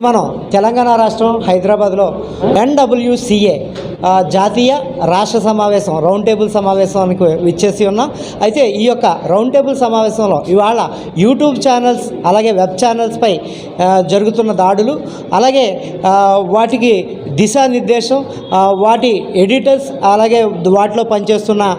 మనం తెలంగాణ రాష్ట్రం హైదరాబాద్లో ఎన్డబ్ల్యూసిఏ జాతీయ రాష్ట్ర సమావేశం రౌండ్ టేబుల్ సమావేశానికి విచ్చేసి ఉన్నాం. అయితే ఈ యొక్క రౌండ్ టేబుల్ సమావేశంలో ఇవాళ యూట్యూబ్ ఛానల్స్ అలాగే వెబ్ ఛానల్స్పై జరుగుతున్న దాడులు అలాగే వాటికి దిశానిర్దేశం వాటి ఎడిటర్స్ అలాగే వాటిలో పనిచేస్తున్న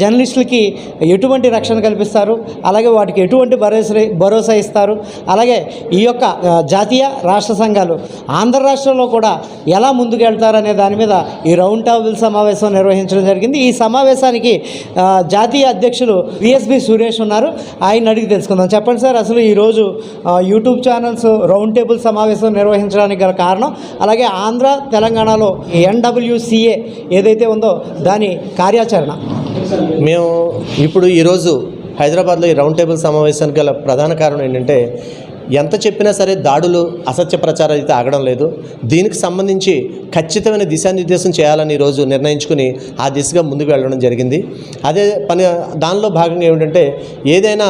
జర్నలిస్టులకి ఎటువంటి రక్షణ కల్పిస్తారు అలాగే వాటికి ఎటువంటి భరోసా భరోసా ఇస్తారు అలాగే ఈ యొక్క జాతీయ రాష్ట్ర సంఘాలు ఆంధ్ర రాష్ట్రంలో కూడా ఎలా ముందుకెళ్తారనే దాని మీద ఈ రౌండ్ టేబుల్ సమావేశం నిర్వహించడం జరిగింది. ఈ సమావేశానికి జాతీయ అధ్యక్షులు విఎస్బి సురేష్ ఉన్నారు. ఆయన అడిగి తెలుసుకుందాం. చెప్పండి సార్ అసలు ఈరోజు యూట్యూబ్ ఛానల్స్ రౌండ్ టేబుల్ సమావేశం నిర్వహించడానికి గల కారణం అలాగే ఆంధ్ర తెలంగాణలో ఎన్డబ్ల్యూసిఏ ఏదైతే ఉందో దాని కార్యాచరణ. మేము ఇప్పుడు ఈరోజు హైదరాబాద్లో ఈ రౌండ్ టేబుల్ సమావేశానికి గల ప్రధాన కారణం ఏంటంటే ఎంత చెప్పినా సరే దాడులు అసత్య ప్రచారం అయితే ఆగడం లేదు. దీనికి సంబంధించి ఖచ్చితమైన దిశానిర్దేశం చేయాలని ఈరోజు నిర్ణయించుకుని ఆ దిశగా ముందుకు వెళ్ళడం జరిగింది. అదే పని దానిలో భాగంగా ఏమిటంటే ఏదైనా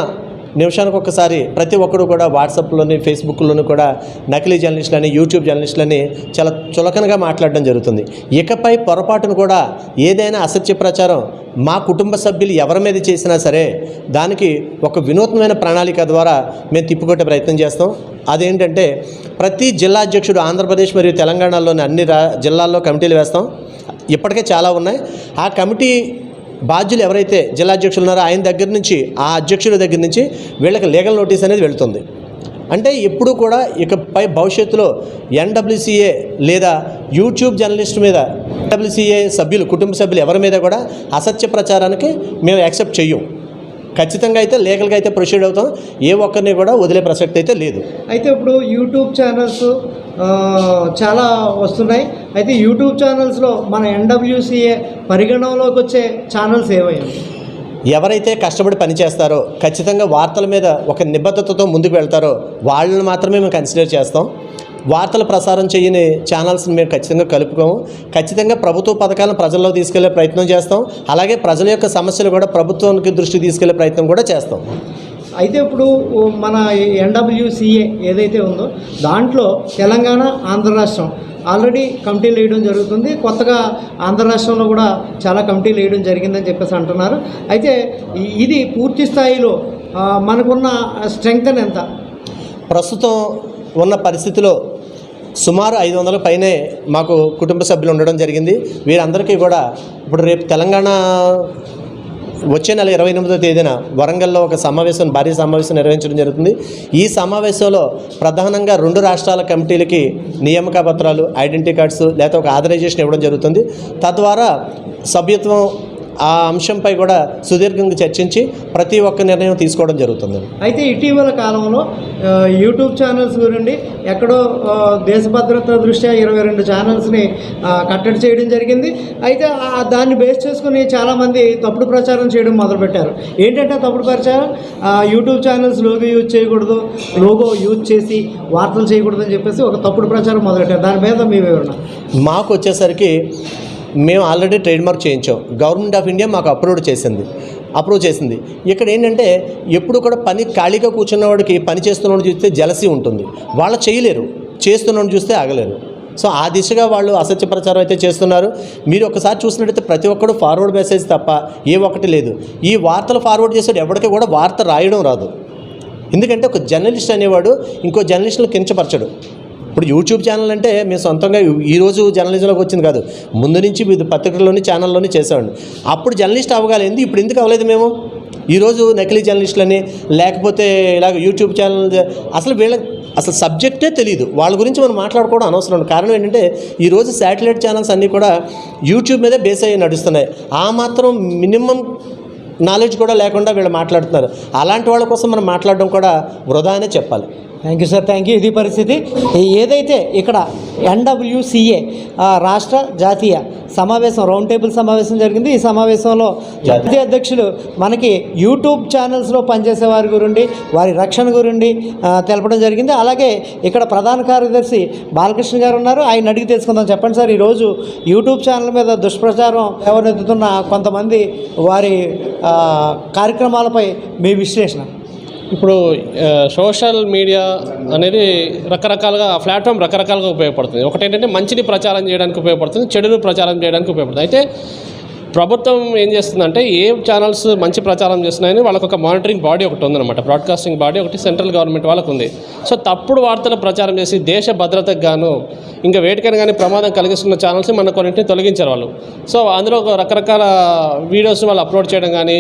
నిమిషానికి ఒకసారి ప్రతి ఒక్కరు కూడా వాట్సాప్లోని ఫేస్బుక్లోని కూడా నకిలీ జర్నలిస్టులని యూట్యూబ్ జర్నలిస్టులని చాలా చులకనగా మాట్లాడడం జరుగుతుంది. ఇకపై పొరపాటును కూడా ఏదైనా అసత్య ప్రచారం మా కుటుంబ సభ్యులు ఎవరి మీద చేసినా సరే దానికి ఒక వినూత్నమైన ప్రణాళిక ద్వారా మేము తిప్పుకొట్టే ప్రయత్నం చేస్తాం. అదేంటంటే ప్రతి జిల్లా అధ్యక్షుడు ఆంధ్రప్రదేశ్ మరియు తెలంగాణలోని అన్ని రా జిల్లాల్లో కమిటీలు వేస్తాం. ఇప్పటికే చాలా ఉన్నాయి. ఆ కమిటీ బాధ్యులు ఎవరైతే జిల్లా అధ్యక్షులు ఉన్నారో ఆయన దగ్గర నుంచి ఆ అధ్యక్షుల దగ్గర నుంచి వీళ్ళకి లీగల్ నోటీస్ అనేది వెళుతుంది. అంటే ఎప్పుడు కూడా ఇకపై భవిష్యత్తులో ఎన్డబ్ల్యూసీఏ లేదా యూట్యూబ్ జర్నలిస్ట్ మీద ఎన్డబ్ల్యూసీఏ సభ్యులు కుటుంబ సభ్యులు ఎవరి మీద కూడా అసత్య ప్రచారానికి మేము యాక్సెప్ట్ చెయ్యం. ఖచ్చితంగా అయితే లీగల్గా అయితే ప్రొసీడ్ అవుతాం. ఏ ఒక్కరిని కూడా వదిలే ప్రసక్తి అయితే లేదు. అయితే ఇప్పుడు యూట్యూబ్ ఛానల్స్ చాలా వస్తున్నాయి. అయితే యూట్యూబ్ ఛానల్స్లో మన ఎన్డబ్ల్యూసిఏ పరిగణనలోకి వచ్చే ఛానల్స్ ఏవయ్యా ఎవరైతే కష్టపడి పనిచేస్తారో ఖచ్చితంగా వార్తల మీద ఒక నిబద్ధతతో ముందుకు వెళ్తారో వాళ్ళని మాత్రమే మేము కన్సిడర్ చేస్తాం. వార్తలు ప్రసారం చేయని ఛానల్స్ని మేము ఖచ్చితంగా కలుపుకోము. ఖచ్చితంగా ప్రభుత్వ పథకాలను ప్రజల్లో తీసుకెళ్ళే ప్రయత్నం చేస్తాం. అలాగే ప్రజల యొక్క సమస్యలు కూడా ప్రభుత్వానికి దృష్టికి తీసుకెళ్ళే ప్రయత్నం కూడా చేస్తాం. అయితే ఇప్పుడు మన ఎన్డబ్ల్యూసిఏ ఏదైతే ఉందో దాంట్లో తెలంగాణ ఆంధ్ర రాష్ట్రం ఆల్రెడీ కమిటీలు వేయడం జరుగుతుంది. కొత్తగా ఆంధ్ర రాష్ట్రంలో కూడా చాలా కమిటీలు వేయడం జరిగిందని చెప్పేసి అంటున్నారు. అయితే ఇది పూర్తి స్థాయిలో మనకున్న స్ట్రెంగ్త్ ఎంత? ప్రస్తుతం ఉన్న పరిస్థితిలో సుమారు ఐదు వందల పైనే మాకు కుటుంబ సభ్యులు ఉండడం జరిగింది. వీరందరికీ కూడా ఇప్పుడు రేపు తెలంగాణ వచ్చే నెల ఇరవై ఎనిమిదో తేదీన వరంగల్లో ఒక సమావేశం భారీ సమావేశం నిర్వహించడం జరుగుతుంది. ఈ సమావేశంలో ప్రధానంగా రెండు రాష్ట్రాల కమిటీలకి నియామక పత్రాలు ఐడెంటిటీ కార్డ్స్ లేకపోతే ఒక ఆథరైజేషన్ ఇవ్వడం జరుగుతుంది. తద్వారా సభ్యత్వం ఆ అంశంపై కూడా సుదీర్ఘంగా చర్చించి ప్రతి ఒక్క నిర్ణయం తీసుకోవడం జరుగుతుంది. అయితే ఇటీవల కాలంలో యూట్యూబ్ ఛానల్స్ గురించి ఎక్కడో దేశ భద్రత దృష్ట్యా ఇరవై రెండు ఛానల్స్ని కట్టడి చేయడం జరిగింది. అయితే దాన్ని బేస్ చేసుకుని చాలామంది తప్పుడు ప్రచారం చేయడం మొదలుపెట్టారు. ఏంటంటే తప్పుడు ప్రచారం? యూట్యూబ్ ఛానల్స్ లోగో యూజ్ చేయకూడదు లోగో యూజ్ చేసి వార్తలు చేయకూడదు అని చెప్పేసి ఒక తప్పుడు ప్రచారం మొదలెట్టారు దాని మీద మీ వివరణ? మాకు వచ్చేసరికి మేము ఆల్రెడీ ట్రేడ్ మార్క్ చేయించాం. గవర్నమెంట్ ఆఫ్ ఇండియా మాకు అప్రూవ్ చేసింది. అప్రూవ్ చేసింది. ఇక్కడ ఏంటంటే ఎప్పుడు కూడా పని ఖాళీగా కూర్చున్న వాడికి పని చేస్తున్నవాడు చూస్తే జలసీ ఉంటుంది. వాళ్ళు చేయలేరు. చేస్తున్నవాడు చూస్తే ఆగలేరు. సో ఆ దిశగా వాళ్ళు అసత్య ప్రచారం అయితే చేస్తున్నారు. మీరు ఒకసారి చూసినట్టయితే ప్రతి ఒక్కడు ఫార్వర్డ్ మెసేజ్ తప్ప ఏ ఒక్కటి లేదు. ఈ వార్తలు ఫార్వర్డ్ చేసేది ఎవరికి కూడా వార్త రాయడం రాదు. ఎందుకంటే ఒక జర్నలిస్ట్ అనేవాడు ఇంకో జర్నలిస్టులు కించపరచడు. ఇప్పుడు యూట్యూబ్ ఛానల్ అంటే మేము సొంతంగా ఈరోజు జర్నలిజంలోకి వచ్చింది కాదు. ముందు నుంచి వివిధ పత్రికల్లోని ఛానల్లోని చేసేవాడిని. అప్పుడు జర్నలిస్ట్ అవ్వగాలేదు ఇప్పుడు ఎందుకు అవ్వలేదు మేము? ఈరోజు నకిలీ జర్నలిస్టులని లేకపోతే ఇలాగ యూట్యూబ్ ఛానల్ అసలు వీళ్ళ అసలు సబ్జెక్టే తెలియదు వాళ్ళ గురించి మనం మాట్లాడుకోవడం అనవసరం. కారణం ఏంటంటే ఈరోజు శాటిలైట్ ఛానల్స్ అన్నీ కూడా యూట్యూబ్ మీదే బేస్ అయ్యి నడుస్తున్నాయి. ఆ మాత్రం మినిమం నాలెడ్జ్ కూడా లేకుండా వీళ్ళు మాట్లాడుతున్నారు. అలాంటి వాళ్ళ కోసం మనం మాట్లాడడం కూడా వృధా అనే చెప్పాలి. Thank you sir thank you ఇది పరిస్థితి. ఏదైతే ఇక్కడ ఎన్డబ్ల్యూసిఏ రాష్ట్ర జాతీయ సమావేశం రౌండ్ టేబుల్ సమావేశం జరిగింది. ఈ సమావేశంలో జాతీయ అధ్యక్షులు మనకి యూట్యూబ్ ఛానల్స్లో పనిచేసే వారి గురించి వారి రక్షణ గురించి తెలపడం జరిగింది. అలాగే ఇక్కడ ప్రధాన కార్యదర్శి బాలకృష్ణ గారు ఉన్నారు. ఆయన అడిగి తెలుసుకుందాం. చెప్పండి సార్ ఈరోజు యూట్యూబ్ ఛానల్ మీద దుష్ప్రచారం ఎవరెత్తుతున్న కొంతమంది వారి కార్యక్రమాలపై మీ విశ్లేషణ. ఇప్పుడు సోషల్ మీడియా అనేది రకరకాలుగా ప్లాట్ఫామ్ రకరకాలుగా ఉపయోగపడుతుంది. ఒకటి ఏంటంటే మంచిని ప్రచారం చేయడానికి ఉపయోగపడుతుంది చెడును ప్రచారం చేయడానికి ఉపయోగపడుతుంది. అయితే ప్రభుత్వం ఏం చేస్తుందంటే ఏ ఛానల్స్ మంచి ప్రచారం చేస్తున్నాయని వాళ్ళకి ఒక మానిటరింగ్ బాడీ ఒకటి ఉందన్నమాట. బ్రాడ్కాస్టింగ్ బాడీ ఒకటి సెంట్రల్ గవర్నమెంట్ వాళ్ళకు ఉంది. సో తప్పుడు వార్తలు ప్రచారం చేసి దేశ భద్రతకు గాను ఇంకా వేటికైనా కానీ ప్రమాదం కలిగిస్తున్న ఛానల్స్ మన కొన్నింటిని తొలగించారు వాళ్ళు. సో అందులో ఒక రకరకాల వీడియోస్ వాళ్ళు అప్లోడ్ చేయడం కానీ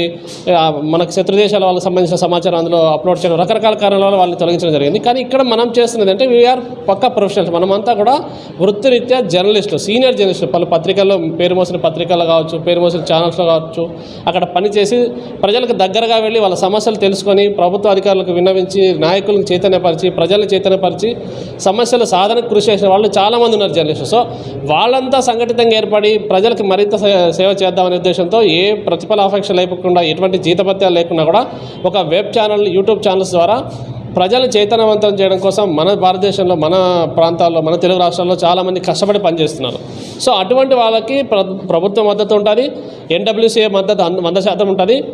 మనకు శత్రు దేశాల వాళ్ళకి సంబంధించిన సమాచారం అందులో అప్లోడ్ చేయడం రకరకాల కారణాల వల్ల వాళ్ళని తొలగించడం జరిగింది. కానీ ఇక్కడ మనం చేస్తున్నది అంటే వీఆర్ పక్క ప్రొఫెషనల్స్ మనమంతా కూడా వృత్తిరీత్యా జర్నలిస్టులు సీనియర్ జర్నలిస్టులు పలు పత్రికల్లో పేరు మోసిన పత్రికలు కావచ్చు పేరు మోసిన ఛానల్స్లో కావచ్చు అక్కడ పనిచేసి ప్రజలకు దగ్గరగా వెళ్ళి వాళ్ళ సమస్యలు తెలుసుకొని ప్రభుత్వ అధికారులకు విన్నవించి నాయకులను చైతన్యపరిచి ప్రజలను చైతన్యపరిచి సమస్యలు సాధనకు కృషి చేసిన వాళ్ళు చాలామంది ఉన్నారు జర్నలిస్టు సో వాళ్ళంతా సంఘటితంగా ఏర్పడి ప్రజలకు మరింత సేవ చేద్దామనే ఉద్దేశంతో ఏ ప్రతిఫలాపేక్ష లేకుండా ఎటువంటి జీతభత్యాలు లేకుండా కూడా ఒక వెబ్ ఛానల్ యూట్యూబ్ ఛానల్స్ ద్వారా ప్రజలను చైతన్యవంతం చేయడం కోసం మన భారతదేశంలో మన ప్రాంతాల్లో మన తెలుగు రాష్ట్రాల్లో చాలామంది కష్టపడి పనిచేస్తున్నారు. సో అటువంటి వాళ్ళకి ప్ర ప్రభుత్వ మద్దతు ఉంటుంది ఎన్డబ్ల్యూసీఏ మద్దతు అంద- వంద శాతం ఉంటుంది.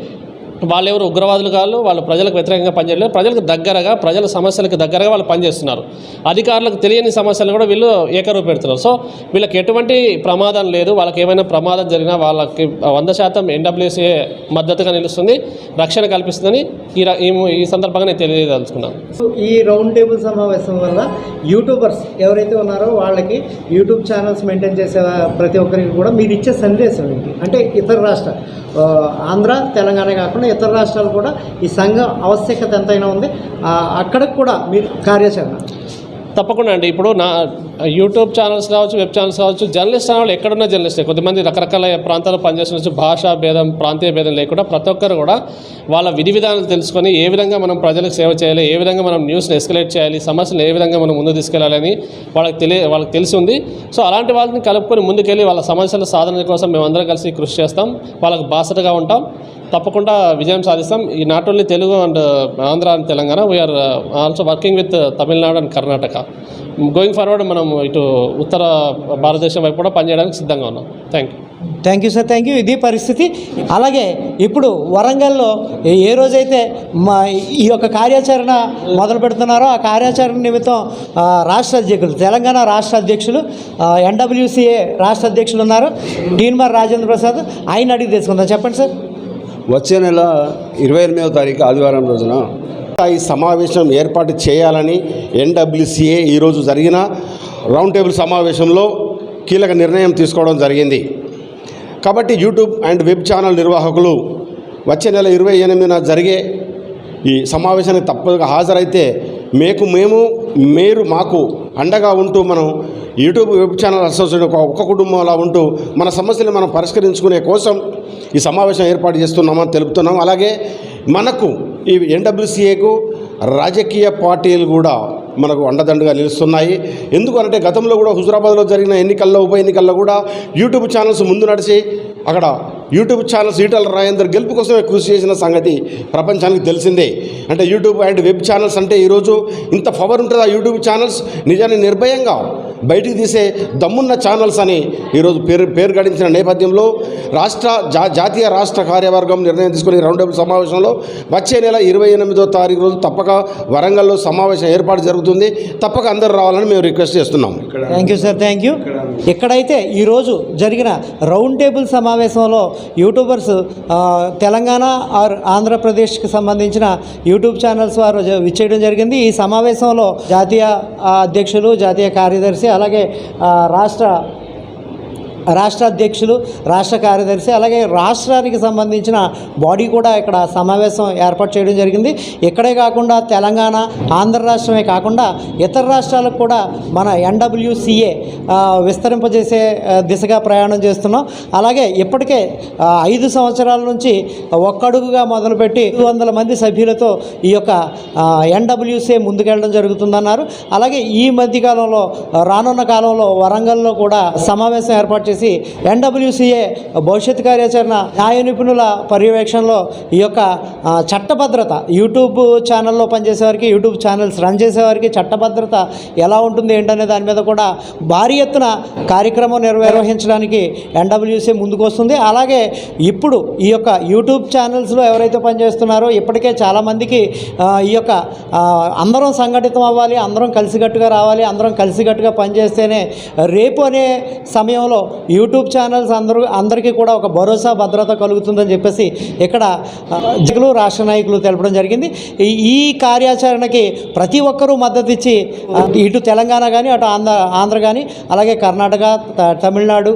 వాళ్ళు ఎవరు ఉగ్రవాదులు కాదు వాళ్ళు ప్రజలకు వ్యతిరేకంగా పనిచేయలేదు ప్రజలకు దగ్గరగా ప్రజల సమస్యలకు దగ్గరగా వాళ్ళు పనిచేస్తున్నారు. అధికారులకు తెలియని సమస్యలు కూడా వీళ్ళు ఏకరూపు పెడుతున్నారు సో వీళ్ళకి ఎటువంటి ప్రమాదం లేదు. వాళ్ళకి ఏమైనా ప్రమాదం జరిగినా వాళ్ళకి వంద శాతం ఎన్డబ్ల్యూసీఏ మద్దతుగా నిలుస్తుంది. రక్షణ కల్పిస్తుందని ఈ ర- ఈ ఈ సందర్భంగా నేను తెలియదలుచుకున్నాను సో ఈ రౌండ్ టేబుల్ సమావేశం వల్ల యూట్యూబర్స్ ఎవరైతే ఉన్నారో వాళ్ళకి యూట్యూబ్ ఛానల్స్ మెయింటైన్ చేసే ప్రతి ఒక్కరికి కూడా మీరు ఇచ్చే సందేశం ఏంటి? అంటే ఇతర రాష్ట్ర ఆంధ్ర తెలంగాణ కాకుండా ఇతర రాష్ట్రాలు కూడా ఈ సంఘం ఆవశ్యకత ఎంతైనా ఉంది. అక్కడికి కూడా మీరు కార్యాచరణ. తప్పకుండా అండి. ఇప్పుడు నా యూట్యూబ్ ఛానల్స్ కావచ్చు వెబ్ ఛానల్స్ కావచ్చు జర్నలిస్ట్ అనేవాళ్ళు ఎక్కడున్న జర్నలిస్టే. కొద్దిమంది రకరకాల ప్రాంతాల్లో పనిచేస్తున్న భాషా భేదం ప్రాంతీయ భేదం లేకుండా ప్రతి ఒక్కరు కూడా వాళ్ళ విధి విధానాలు తెలుసుకొని ఏ విధంగా మనం ప్రజలకు సేవ చేయాలి ఏ విధంగా మనం న్యూస్ని ఎస్కలేట్ చేయాలి సమస్యలు ఏ విధంగా మనం ముందు తీసుకెళ్ళాలని వాళ్ళకి తెలియ వాళ్ళకి తెలిసి ఉంది. సో అలాంటి వాళ్ళని కలుపుకొని ముందుకెళ్ళి వాళ్ళ సమస్యల సాధన కోసం మేమందరం కలిసి కృషి చేస్తాం. వాళ్ళకు బాసటగా ఉంటాం. తప్పకుండా విజయం సాధిస్తాం. ఈ not only Telugu and Andhra and Telangana we are also working with Tamil Nadu and Karnataka going forward మనం ఇటు ఉత్తర భారతదేశం వైపు కూడా పనిచేయడానికి సిద్ధంగా ఉన్నాం. Thank you thank you sir thank you ఇది పరిస్థితి. అలాగే ఇప్పుడు వరంగల్లో ఏ- రోజైతే మా ఈ యొక్క కార్యాచరణ మొదలు పెడుతున్నారో ఆ కార్యాచరణ నిమిత్తం రాష్ట్ర అధ్యక్షులు తెలంగాణ రాష్ట్ర అధ్యక్షులు ఎన్డబ్ల్యూసీఏ రాష్ట్ర అధ్యక్షులు ఉన్నారు. డీన్మార్ రాజేంద్ర ప్రసాద్ ఆయన అడిగి తెలుసుకుందాం. చెప్పండి సార్ వచ్చే నెల ఇరవై ఎనిమిదవ తారీఖు ఆదివారం రోజున ఈ సమావేశం ఏర్పాటు చేయాలని ఎన్డబ్ల్యూసిఏ ఈరోజు జరిగిన రౌండ్ టేబుల్ సమావేశంలో కీలక నిర్ణయం తీసుకోవడం జరిగింది. కాబట్టి యూట్యూబ్ అండ్ వెబ్ ఛానల్ నిర్వాహకులు వచ్చే నెల ఇరవై ఎనిమిదిన జరిగే ఈ సమావేశానికి తప్పగా హాజరైతే మేకు మేము మీరు మాకు అండగా ఉంటూ మనం యూట్యూబ్ వెబ్ ఛానల్ అసోసియేషన్ ఒక ఒక్క కుటుంబంలా ఉంటూ మన సమస్యలు మనం పరిష్కరించుకునే కోసం ఈ సమావేశం ఏర్పాటు చేస్తున్నామని తెలుపుతున్నాం. అలాగే మనకు ఈ ఎన్డబ్ల్యూసీఏకు రాజకీయ పార్టీలు కూడా మనకు అండదండగా నిలుస్తున్నాయి. ఎందుకంటే గతంలో కూడా హుజురాబాద్లో జరిగిన ఎన్నికల్లో ఉప ఎన్నికల్లో కూడా యూట్యూబ్ ఛానల్స్ ముందు నడిచి అక్కడ యూట్యూబ్ ఛానల్స్ ఈటల రాజేందర్ గెలుపు కోసమే కృషి చేసిన సంగతి ప్రపంచానికి తెలిసిందే. అంటే యూట్యూబ్ అండ్ వెబ్ ఛానల్స్ అంటే ఈరోజు ఇంత పవర్ ఉంటుంది ఆ యూట్యూబ్ ఛానల్స్? నిజాన్ని నిర్భయంగా బయటికి తీసే దమ్మున్న ఛానల్స్ అని ఈరోజు పేరు పేరు గడించిన నేపథ్యంలో రాష్ట్ర జా జాతీయ రాష్ట్ర కార్యవర్గం నిర్ణయం తీసుకుని రౌండ్ టేబుల్ సమావేశంలో వచ్చే నెల ఇరవై ఎనిమిదో తారీఖు రోజు తప్పక వరంగల్లో సమావేశం ఏర్పాటు జరుగుతుంది. తప్పక అందరూ రావాలని మేము రిక్వెస్ట్ చేస్తున్నాం. Thank you sir thank you. ఇక్కడైతే ఈరోజు జరిగిన రౌండ్ టేబుల్ సమావేశంలో యూట్యూబర్స్ తెలంగాణ ఆర్ ఆంధ్రప్రదేశ్కి సంబంధించిన యూట్యూబ్ ఛానల్స్ వారు విచ్చేయడం జరిగింది. ఈ సమావేశంలో జాతీయ అధ్యక్షులు జాతీయ కార్యదర్శి అలాగే ఆ, రాష్ట్ర రాష్ట్ర అధ్యక్షులు రాష్ట్ర కార్యదర్శి అలాగే రాష్ట్రానికి సంబంధించిన బాడీ కూడా ఇక్కడ సమావేశం ఏర్పాటు చేయడం జరిగింది. ఇక్కడే కాకుండా తెలంగాణ ఆంధ్ర రాష్ట్రమే కాకుండా ఇతర రాష్ట్రాలకు కూడా మన ఎన్డబ్ల్యూసిఏ విస్తరింపజేసే దిశగా ప్రయాణం చేస్తున్నాం. అలాగే ఇప్పటికే ఐదు సంవత్సరాల నుంచి ఒక్కడుగుగా మొదలుపెట్టి ఐదు వందల మంది సభ్యులతో ఈ యొక్క ఎన్డబ్ల్యూసీఏ ముందుకెళ్ళడం జరుగుతుందన్నారు. అలాగే ఈ మధ్య కాలంలో రానున్న కాలంలో వరంగల్లో కూడా సమావేశం ఏర్పాటు చేసి చేసి ఎన్డబ్ల్యూసీఏ భవిష్యత్ కార్యాచరణ న్యాయ నిపుణుల పర్యవేక్షణలో ఈ యొక్క చట్టభద్రత యూట్యూబ్ ఛానల్లో పనిచేసేవారికి యూట్యూబ్ ఛానల్స్ రన్ చేసేవారికి చట్టభద్రత ఎలా ఉంటుంది ఏంటనే దాని మీద కూడా భారీ ఎత్తున కార్యక్రమం నిర్వహించడానికి ఎన్డబ్ల్యూసీ ముందుకు వస్తుంది. అలాగే ఇప్పుడు ఈ యొక్క యూట్యూబ్ ఛానల్స్లో ఎవరైతే పనిచేస్తున్నారో ఇప్పటికే చాలామందికి ఈ యొక్క అందరం సంఘటితం అవ్వాలి అందరం కలిసికట్టుగా రావాలి అందరం కలిసికట్టుగా పనిచేస్తేనే రేపు అనే సమయంలో యూట్యూబ్ ఛానల్స్ అందరూ అందరికీ కూడా ఒక భరోసా భద్రత కలుగుతుందని చెప్పేసి ఇక్కడ జగలు రాష్ట్ర నాయకులు తెలపడం జరిగింది. ఈ- కార్యాచరణకి ప్రతి ఒక్కరూ మద్దతు ఇచ్చి ఇటు తెలంగాణ కానీ అటు ఆంధ్ర ఆంధ్ర కానీ అలాగే కర్ణాటక త- తమిళనాడు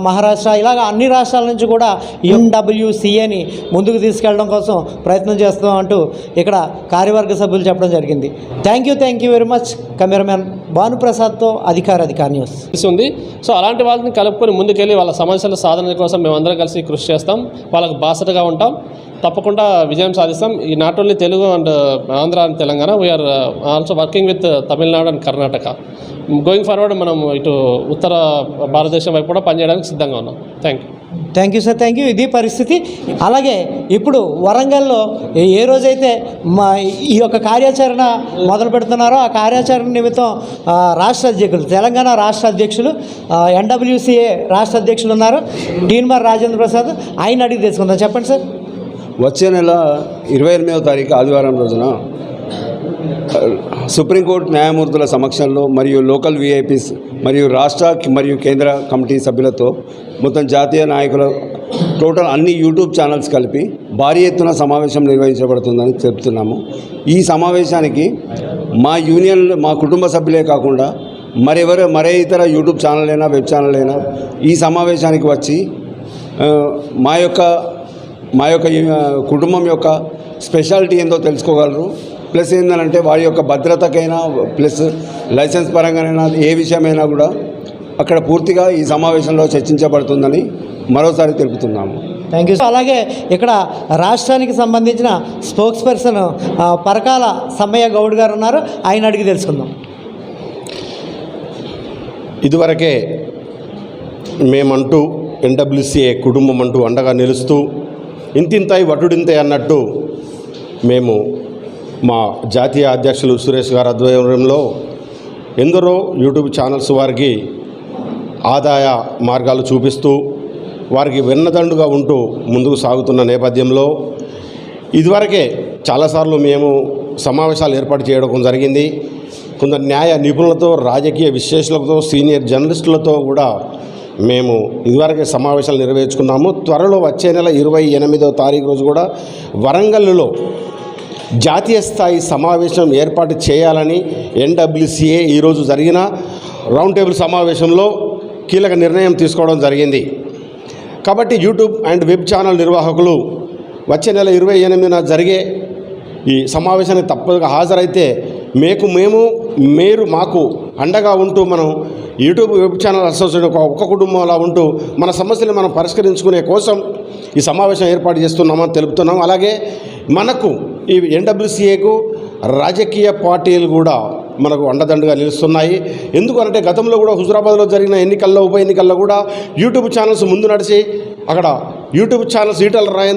మహారాష్ట్ర ఇలాగ అన్ని రాష్ట్రాల నుంచి కూడా ఎండబ్ల్యూసీఏని ముందుకు తీసుకెళ్ళడం కోసం ప్రయత్నం చేస్తాం అంటూ ఇక్కడ కార్యవర్గ సభ్యులు చెప్పడం జరిగింది. Thank you thank you very much cameraman భానుప్రసాద్తో అధికార అధికార న్యూస్ తెలిసి ఉంది సో అలాంటి వాళ్ళని కలుపుకొని ముందుకెళ్ళి వాళ్ళ సమస్యల సాధన కోసం మేమందరం కలిసి కృషి చేస్తాం. వాళ్ళకు బాసటగా ఉంటాం. తప్పకుండా విజయం సాధిస్తాం. ఈ not only Telugu and Andhra and Telangana we are also working with Tamil Nadu and Karnataka. Going forward మనం ఇటు ఉత్తర భారతదేశం వైపు కూడా పనిచేయడానికి సిద్ధంగా ఉన్నాం. Thank you thank you sir thank you ఇది పరిస్థితి. అలాగే ఇప్పుడు వరంగల్లో ఏ- రోజైతే మా ఈ యొక్క కార్యాచరణ మొదలు పెడుతున్నారో ఆ కార్యాచరణ నిమిత్తం రాష్ట్ర అధ్యక్షులు తెలంగాణ రాష్ట్ర అధ్యక్షులు ఎన్డబ్ల్యూసీఏ రాష్ట్ర అధ్యక్షులు ఉన్నారు. డీన్మార్ రాజేంద్ర ప్రసాద్ ఆయన అడిగి తెలుసుకుందాం. చెప్పండి సార్ వచ్చే నెల ఇరవై ఎనిమిదవ తారీఖు ఆదివారం రోజున సుప్రీంకోర్టు న్యాయమూర్తుల సమక్షంలో మరియు లోకల్ విఐపీస్ మరియు రాష్ట్ర మరియు కేంద్ర కమిటీ సభ్యులతో మొత్తం జాతీయ నాయకుల టోటల్ అన్ని యూట్యూబ్ ఛానల్స్ కలిపి భారీ ఎత్తున సమావేశం నిర్వహించబడుతుందని చెప్తున్నాము. ఈ సమావేశానికి మా యూనియన్ మా కుటుంబ సభ్యులే కాకుండా మరెవరు మరే ఇతర యూట్యూబ్ ఛానల్ అయినా వెబ్ ఛానల్ అయినా ఈ సమావేశానికి వచ్చి మా యొక్క మా యొక్క కుటుంబం యొక్క స్పెషాలిటీ ఏందో తెలుసుకోగలరు. ప్లస్ ఏంటంటే వారి యొక్క భద్రతకైనా ప్లస్ లైసెన్స్ పరంగానైనా ఏ విషయమైనా కూడా అక్కడ పూర్తిగా ఈ సమావేశంలో చర్చించబడుతుందని మరోసారి తెలుపుతున్నాము. థ్యాంక్ యూ అలాగే ఇక్కడ రాష్ట్రానికి సంబంధించిన స్పోక్స్ పర్సన్ పరకాల సమ్మయ్య గౌడ్ గారు ఉన్నారు. ఆయన అడిగి తెలుసుకుందాం. ఇదివరకే మేమంటూ ఎన్డబ్ల్యూసీఏ కుటుంబం అంటూ అండగా నిలుస్తూ ఇంతింతాయి వటుడింతాయి అన్నట్టు మేము మా జాతీయ అధ్యక్షులు సురేష్ గారి ఆధ్వర్యంలో ఎందరో యూట్యూబ్ ఛానల్స్ వారికి ఆదాయ మార్గాలు చూపిస్తూ వారికి వెన్నదండుగా ఉంటూ ముందుకు సాగుతున్న నేపథ్యంలో ఇదివరకే చాలాసార్లు మేము సమావేశాలు ఏర్పాటు చేయడం జరిగింది. కొందరు న్యాయ నిపుణులతో రాజకీయ విశ్లేషకులతో సీనియర్ జర్నలిస్టులతో కూడా మేము ఇదివరకే సమావేశాలు నిర్వహించుకున్నాము. త్వరలో వచ్చే నెల ఇరవై ఎనిమిదో తారీఖు రోజు కూడా వరంగల్లో జాతీయ స్థాయి సమావేశం ఏర్పాటు చేయాలని ఎన్డబ్ల్యూసీఏ ఈరోజు జరిగిన రౌండ్ టేబుల్ సమావేశంలో కీలక నిర్ణయం తీసుకోవడం జరిగింది. కాబట్టి యూట్యూబ్ అండ్ వెబ్ ఛానల్ నిర్వాహకులు వచ్చే నెల ఇరవై ఎనిమిదిన జరిగే ఈ సమావేశానికి తప్పగా హాజరైతే మేకు మేము మీరు మాకు అండగా ఉంటూ మనం యూట్యూబ్ వెబ్ ఛానల్ అసోసియేషన్ ఒక ఒక్క కుటుంబంలా ఉంటూ మన సమస్యలు మనం పరిష్కరించుకునే కోసం ఈ సమావేశం ఏర్పాటు చేస్తున్నామని తెలుపుతున్నాం. అలాగే మనకు ఈ ఎన్డబ్ల్యూసీఏకు రాజకీయ పార్టీలు కూడా మనకు అండదండగా నిలుస్తున్నాయి. ఎందుకంటే గతంలో కూడా హుజురాబాద్లో జరిగిన ఎన్నికల్లో ఉప ఎన్నికల్లో కూడా యూట్యూబ్ ఛానల్స్ ముందు నడిచి అక్కడ యూట్యూబ్ ఛానల్స్ ఈటల రాయందర్